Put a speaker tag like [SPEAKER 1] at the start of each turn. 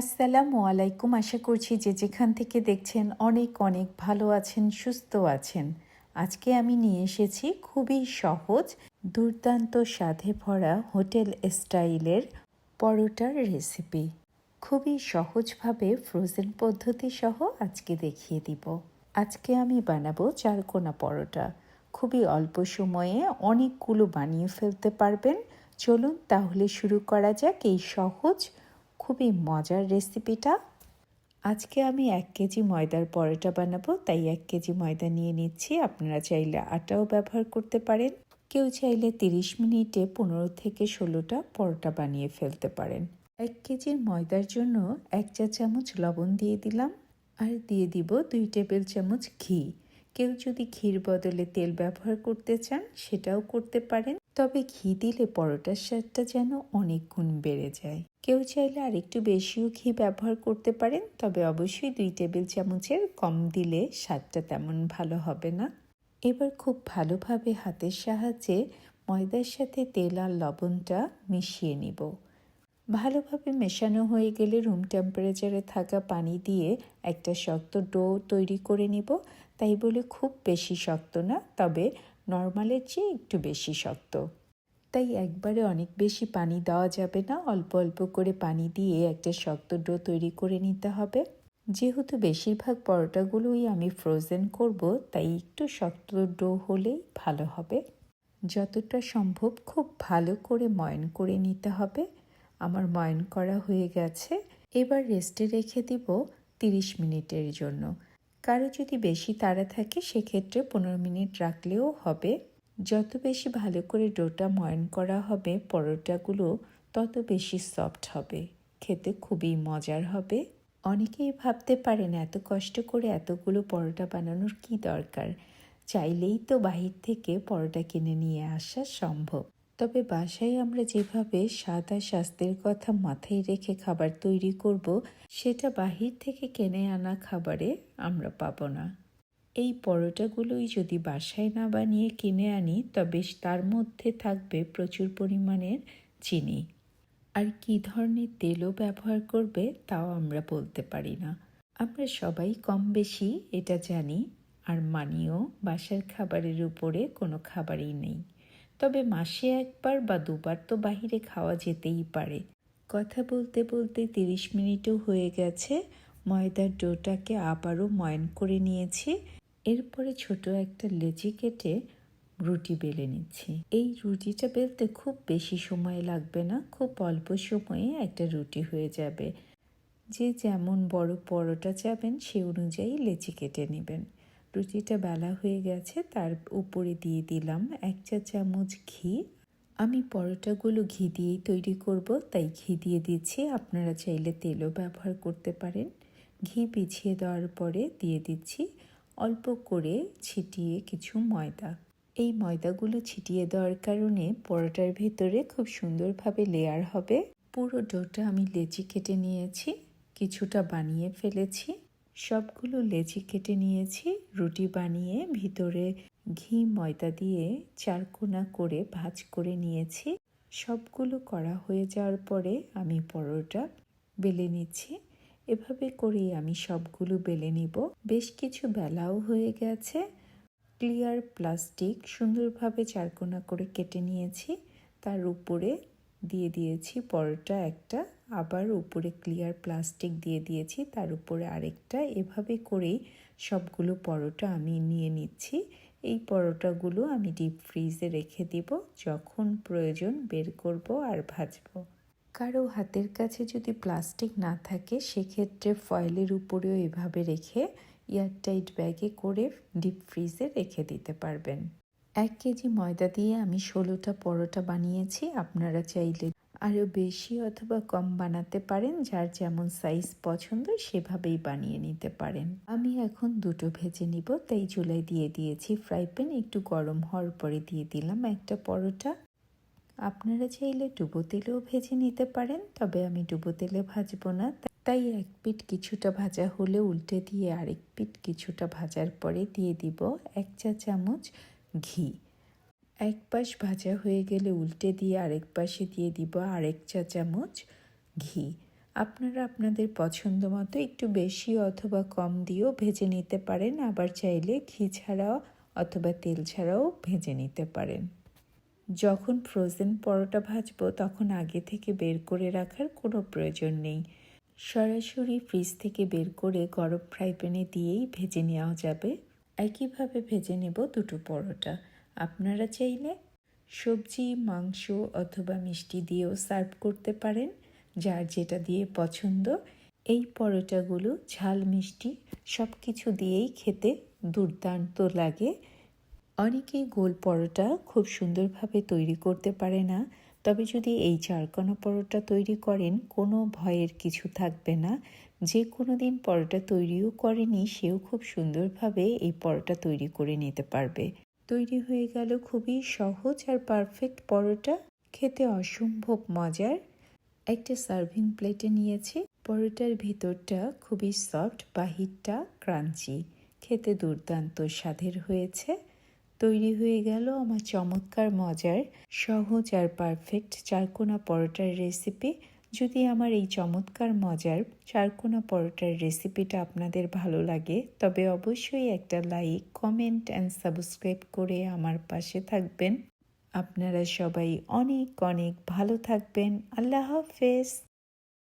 [SPEAKER 1] আসসালামু আলাইকুম। আশা করছি যে যেখান থেকে দেখছেন অনেক অনেক ভালো আছেন, সুস্থ আছেন। আজকে আমি নিয়ে এসেছি খুবই সহজ, দুর্দান্ত স্বাদে ভরা হোটেল স্টাইলের পরোটার রেসিপি। খুবই সহজভাবে ফ্রোজেন পদ্ধতি সহ আজকে দেখিয়ে দিব। আজকে আমি বানাবো চারকোনা পরোটা। খুবই অল্প সময়ে অনেকগুলো বানিয়ে ফেলতে পারবেন। চলুন তাহলে শুরু করা যাক এই সহজ খুবই মজার রেসিপিটা। আজকে আমি এক কেজি ময়দার পরোটা বানাবো, তাই এক কেজি ময়দা নিয়ে নিচ্ছি। আপনারা চাইলে আটাও ব্যবহার করতে পারেন। কেউ চাইলে তিরিশ মিনিটে পনেরো থেকে ষোলোটা পরোটা বানিয়ে ফেলতে পারেন। এক কেজির ময়দার জন্য এক চা চামচ লবণ দিয়ে দিলাম। আর দিয়ে দিব দুই টেবিল চামচ ঘি। কেউ যদি ঘির বদলে তেল ব্যবহার করতে চান, সেটাও করতে পারেন। তবে ঘি দিলে পরোটার স্বাদটা যেন অনেক গুণ বেড়ে যায়। কেউ চাইলে আরেকটু বেশিও ঘি ব্যবহার করতে পারেন, তবে অবশ্যই দুই টেবিল চামচের কম দিলে স্বাদটা তেমন ভালো হবে না। এবার খুব ভালোভাবে হাতের সাহায্যে ময়দার সাথে তেল আর লবণটা মিশিয়ে নিব। ভালোভাবে মেশানো হয়ে গেলে রুম টেম্পারেচারে থাকা পানি দিয়ে একটা শক্ত ডো তৈরি করে নিব। তাই বলে খুব বেশি শক্ত না, তবে নর্মালের চেয়ে একটু বেশি শক্ত। তাই একবারে অনেক বেশি পানি দেওয়া যাবে না, অল্প অল্প করে পানি দিয়ে একটা শক্ত ডো তৈরি করে নিতে হবে। যেহেতু বেশিরভাগ পরোটাগুলোই আমি ফ্রোজেন করব, তাই একটু শক্ত ডো হলেই ভালো হবে। যতটা সম্ভব খুব ভালো করে ময়ন করে নিতে হবে। আমার ময়ন করা হয়ে গেছে। এবার রেস্টে রেখে দিব তিরিশ মিনিটের জন্য। কারও যদি বেশি তাড়া থাকে, সেক্ষেত্রে পনেরো মিনিট রাখলেও হবে। যত বেশি ভালো করে ডোটা ময়ন করা হবে, পরোটাগুলো তত বেশি সফট হবে। খেতে খুবই মজার হবে। অনেকেই ভাবতে পারেন, এত কষ্ট করে এতগুলো পরোটা বানানোর কি দরকার? চাইলেই তো বাহির থেকে পরোটা কিনে নিয়ে আসা সম্ভব। তবে বাসায় আমরা যেভাবে সাদা স্বাস্থ্যের কথা মাথায় রেখে খাবার তৈরি করব, সেটা বাহির থেকে কিনে আনা খাবারে আমরা পাবো না। এই পরোটাগুলোই যদি বাসায় না বানিয়ে কিনে আনি, তবে তার মধ্যে থাকবে প্রচুর পরিমাণের চিনি। আর কী ধরনের তেলও ব্যবহার করবে, তাও আমরা বলতে পারি না। আমরা সবাই কম বেশি এটা জানি, আর মানিও বাসার খাবারের উপরে কোনো খাবারই নেই। তবে মাসে একবার বা দুবার তো বাহিরে খাওয়া যেতেই পারে। কথা বলতে বলতে তিরিশ মিনিটও হয়ে গেছে। ময়দার ডোটাকে আবারও ময়ন করে নিয়েছি। এরপরে ছোট একটা লেচি কেটে রুটি বেলে নিচ্ছি। এই রুটিটা বেলতে খুব বেশি সময় লাগবে না, খুব অল্প সময়ে একটা রুটি হয়ে যাবে। যে যেমন বড় পরোটা চাবেন সে অনুযায়ী লেচি কেটে নেবেন। রুটিটা বেলা হয়ে গেছে, তার উপরে দিয়ে দিলাম এক চা চামচ ঘি। আমি পরোটাগুলো ঘি দিয়েই তৈরি করব, তাই ঘি দিয়ে দিচ্ছি। আপনারা চাইলে তেলও ব্যবহার করতে পারেন। ঘি পিছিয়ে দেওয়ার পরে দিয়ে দিচ্ছি অল্প করে ছিটিয়ে কিছু ময়দা। এই ময়দাগুলো ছিটিয়ে দেওয়ার কারণে পরোটার ভেতরে খুব সুন্দরভাবে লেয়ার হবে। পুরো ডোটা আমি লেচি কেটে নিয়েছি, কিছুটা বানিয়ে ফেলেছি। সবগুলো লেচি কেটে নিয়েছি, রুটি বানিয়ে ভিতরে ঘি, ময়দা দিয়ে চারকোনা করে ভাজ করে নিয়েছি। সবগুলো করা হয়ে যাওয়ার পরে আমি পরোটা বেলে নিচ্ছি। এভাবে করেই আমি সবগুলো বেলে নিব। বেশ কিছু বেলাও হয়ে গেছে। ক্লিয়ার প্লাস্টিক সুন্দরভাবে চারকোনা করে কেটে নিয়েছি। তার উপরে দিয়ে দিয়েছি পরোটা একটা। আবার উপরে ক্লিয়ার প্লাস্টিক দিয়ে দিয়েছি। তার উপরে আরেকটা। এভাবে করেই সবগুলো পরোটা আমি নিয়ে নিচ্ছি। এই পরোটাগুলো আমি ডিপ ফ্রিজে রেখে দিব। যখন প্রয়োজন বের করব আর ভাজবো। কারও হাতের কাছে যদি প্লাস্টিক না থাকে, সেক্ষেত্রে ফয়েলের উপরেও এভাবে রেখে এয়ারটাইট ব্যাগে করে ডিপ ফ্রিজে রেখে দিতে পারবেন। এক কেজি ময়দা দিয়ে আমি ষোলোটা পরোটা বানিয়েছি। আপনারা চাইলে আরও বেশি অথবা কম বানাতে পারেন, যার যেমন সাইজ পছন্দ সেভাবেই বানিয়ে নিতে পারেন। আমি এখন দুটো ভেজে নিব, তাই চুলাই দিয়ে দিয়েছি ফ্রাই প্যান। একটু গরম হওয়ার পরে দিয়ে দিলাম একটা পরোটা। আপনারা চাইলে ডুবো তেলেও ভেজে নিতে পারেন, তবে আমি ডুবো তেলে ভাজবো না। তাই এক পিট কিছুটা ভাজা হলে উল্টে দিয়ে আরেক পিট কিছুটা ভাজার পরে দিয়ে দিব এক চা চামচ ঘি। এক পাশ ভাজা হয়ে গেলে উল্টে দিয়ে আরেক পাশে দিয়ে দিব আরেক চা চামচ ঘি। আপনারা আপনাদের পছন্দ মতো একটু বেশি অথবা কম দিয়েও ভেজে নিতে পারেন, আবার চাইলে ঘি ছাড়াও অথবা তেল ছাড়াও ভেজে নিতে পারেন। যখন ফ্রোজেন পরোটা ভাজবো, তখন আগে থেকে বের করে রাখার কোনো প্রয়োজন নেই। সরাসরি ফ্রিজ থেকে বের করে গরম ফ্রাই প্যানে দিয়েই ভেজে নেওয়া যাবে। একইভাবে ভেজে নেব দুটো পরোটা। আপনারা চাইলে সবজি, মাংস অথবা মিষ্টি দিয়েও সার্ভ করতে পারেন। যার যেটা দিয়ে পছন্দ, এই পরোটাগুলো, ঝাল, মিষ্টি সব কিছু দিয়েই খেতে দুর্দান্ত লাগে। অনেকেই গোল পরোটা খুব সুন্দরভাবে তৈরি করতে পারে না। তবে যদি এই চারকোনা পরোটা তৈরি করেন, কোনো ভয়ের কিছু থাকবে না। যে কোনো দিন পরোটা তৈরিও করেনি, সেও খুব সুন্দরভাবে এই পরোটা তৈরি করে নিতে পারবে। তৈরি হয়ে গেল খুবই সহজ আর পারফেক্ট পরোটা। খেতে অসম্ভব মজার। একটা সার্ভিং প্লেটে নিয়েছি। পরোটার ভিতরটা খুবই সফট বাহিরটা ক্রাঞ্চি খেতে দুর্দান্ত স্বাদের হয়েছে। তৈরি হয়ে গেল আমার চমৎকার মজার, সহজ আর পারফেক্ট চারকোনা পরোটার রেসিপি যদি আমার এই চমৎকার মজার চারকোনা পরোটার রেসিপিটা আপনাদের ভালো লাগে, তবে অবশ্যই একটা লাইক, কমেন্ট অ্যান্ড সাবস্ক্রাইব করে আমার পাশে থাকবেন। আপনারা সবাই অনেক অনেক ভালো থাকবেন। আল্লাহ হাফেজ।